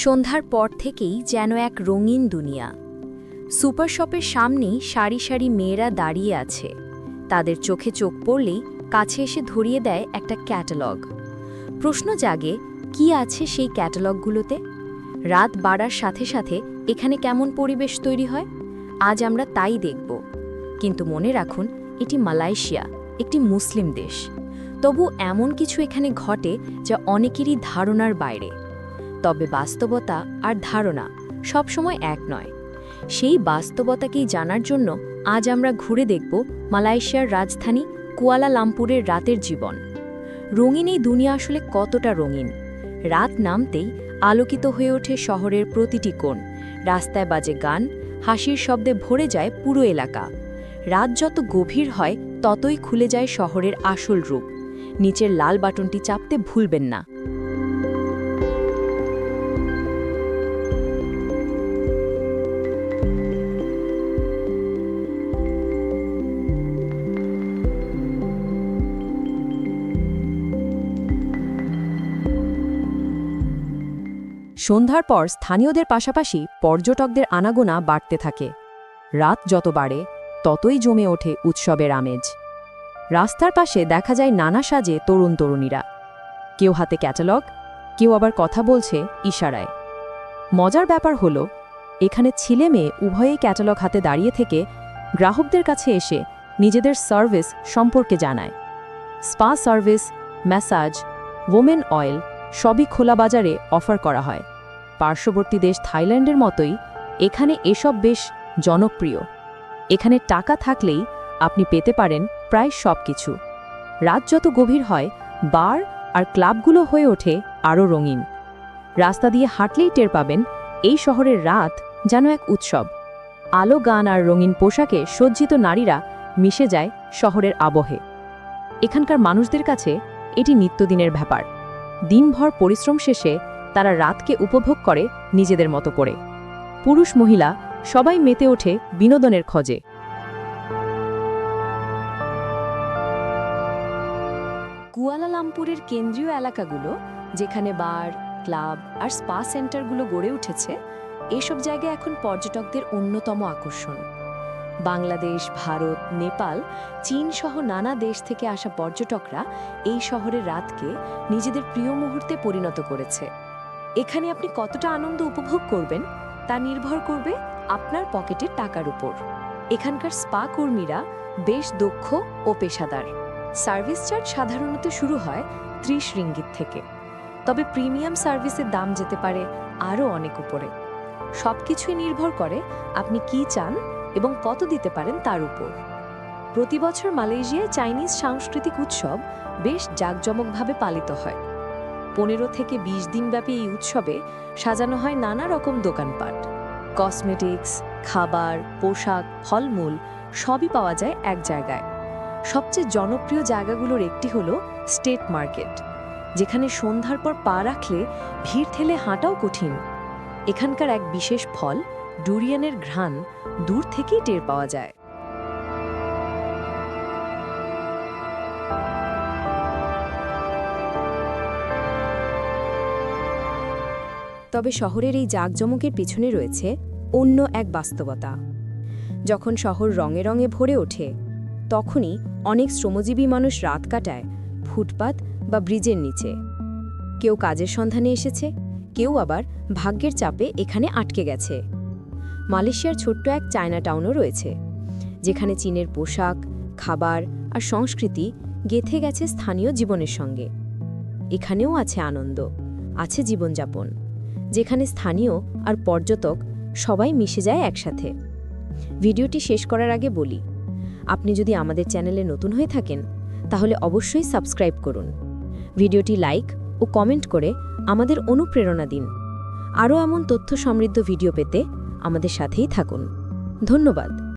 সন্ধ্যার পর থেকেই যেন এক রঙিন দুনিয়া। সুপার শপের সামনেই সারি সারি মেয়েরা দাঁড়িয়ে আছে। তাদের চোখে চোখ পড়লেই কাছে এসে ধরিয়ে দেয় একটা ক্যাটালগ। প্রশ্ন জাগে, কি আছে সেই ক্যাটালগগুলোতে? রাত বাড়ার সাথে সাথে এখানে কেমন পরিবেশ তৈরি হয়? আজ আমরা তাই দেখব। কিন্তু মনে রাখুন, এটি মালয়েশিয়া, একটি মুসলিম দেশ। তবু এমন কিছু এখানে ঘটে যা অনেকেরই ধারণার বাইরে। তবে বাস্তবতা আর ধারণা সবসময় এক নয়। সেই বাস্তবতাকেই জানার জন্য আজ আমরা ঘুরে দেখব মালয়েশিয়ার রাজধানী কুয়ালালামপুরের রাতের জীবন। রঙিন এই দুনিয়া আসলে কতটা রঙিন? রাত নামতেই আলোকিত হয়ে ওঠে শহরের প্রতিটি কোণ। রাস্তায় বাজে গান, হাসির শব্দে ভরে যায় পুরো এলাকা। রাত যত গভীর হয়, ততই খুলে যায় শহরের আসল রূপ। নিচের লাল বাটনটি চাপতে ভুলবেন না। সন্ধ্যার পর স্থানীয়দের পাশাপাশি পর্যটকদের আনাগোনা বাড়তে থাকে। রাত যত বাড়ে, ততই জমে ওঠে উৎসবের আমেজ। রাস্তার পাশে দেখা যায় নানা সাজে তরুণ তরুণীরা। কেউ হাতে ক্যাটালগ, কেউ আবার কথা বলছে ইশারায়। মজার ব্যাপার হলো, এখানে ছেলে মেয়ে উভয়েই ক্যাটালগ হাতে দাঁড়িয়ে থেকে গ্রাহকদের কাছে এসে নিজেদের সার্ভিস সম্পর্কে জানায়। Spa service, massage, women oil সবই খোলা বাজারে অফার করা হয়। পার্শ্ববর্তী দেশ থাইল্যান্ডের মতোই এখানে এসব বেশ জনপ্রিয়। এখানে টাকা থাকলেই আপনি পেতে পারেন প্রায় সব কিছু রাত যত গভীর হয়, বার আর ক্লাবগুলো হয়ে ওঠে আরও রঙিন। রাস্তা দিয়ে হাঁটলেই টের পাবেন এই শহরের রাত যেন এক উৎসব। আলো, গান আর রঙিন পোশাকে সজ্জিত নারীরা মিশে যায় শহরের আবহে। এখানকার মানুষদের কাছে এটি নিত্যদিনের ব্যাপার। দিনভর পরিশ্রম শেষে তারা রাতকে উপভোগ করে নিজেদের মতো করে। পুরুষ মহিলা সবাই মেতে ওঠে বিনোদনের খোঁজে। কুয়ালালামপুরের কেন্দ্রীয় এলাকাগুলো, যেখানে বার, ক্লাব আর স্পা সেন্টারগুলো গড়ে উঠেছে, এসব জায়গায় এখন পর্যটকদের অন্যতম আকর্ষণ। বাংলাদেশ, ভারত, নেপাল, চীন সহ নানা দেশ থেকে আসা পর্যটকরা এই শহরের রাতকে নিজেদের প্রিয় মুহূর্তে পরিণত করেছে। এখানে আপনি কতটা আনন্দ উপভোগ করবেন তা নির্ভর করবে আপনার পকেটের টাকার উপর। এখানকার স্পা কর্মীরা বেশ দক্ষ ও পেশাদার। সার্ভিস চার্জ সাধারণত শুরু হয় ত্রিশ রিঙ্গিত থেকে। তবে প্রিমিয়াম সার্ভিসের দাম যেতে পারে আরও অনেক উপরে। সব কিছুই নির্ভর করে আপনি কি চান এবং কত দিতে পারেন তার উপর। প্রতি বছর মালয়েশিয়ায় চাইনিজ সাংস্কৃতিক উৎসব বেশ জাঁকজমকভাবে পালিত হয়। পনেরো থেকে ২০ দিনব্যাপী এই উৎসবে সাজানো হয় নানা রকম দোকানপাট। কসমেটিক্স, খাবার, পোশাক, ফলমূল সবই পাওয়া যায় এক জায়গায়। সবচেয়ে জনপ্রিয় জায়গাগুলোর একটি হলো স্টেট মার্কেট, যেখানে সন্ধ্যার পর পা রাখলে ভিড় ঠেলে হাঁটাও কঠিন। এখানকার এক বিশেষ ফল, ডুরিয়ানের ঘ্রাণ, দূর থেকেই টের পাওয়া যায়। তবে শহরের এই জাঁকজমকের পিছনে রয়েছে অন্য এক বাস্তবতা। যখন শহর রঙে রঙে ভরে ওঠে, তখনই অনেক শ্রমজীবী মানুষ রাত কাটায় ফুটপাত বা ব্রিজের নিচে। কেউ কাজের সন্ধানে এসেছে কেউ আবার ভাগ্যের চাপে এখানে আটকে গেছে। মালয়েশিয়ার ছোট্ট এক চায়না টাউনও রয়েছে, যেখানে চীনের পোশাক, খাবার আর সংস্কৃতি গেথে গেছে স্থানীয় জীবনের সঙ্গে। এখানেও আছে আনন্দ, আছে জীবনযাপন, যেখানে স্থানীয় আর পর্যটক সবাই মিশে যায় একসাথে। ভিডিওটি শেষ করার আগে বলি, আপনি যদি আমাদের চ্যানেলে নতুন হয়ে থাকেন, তাহলে অবশ্যই সাবস্ক্রাইব করুন। ভিডিওটি লাইক ও কমেন্ট করে আমাদের অনুপ্রেরণা দিন। আরও এমন তথ্য সমৃদ্ধ ভিডিও পেতে আমাদের সাথেই থাকুন। ধন্যবাদ।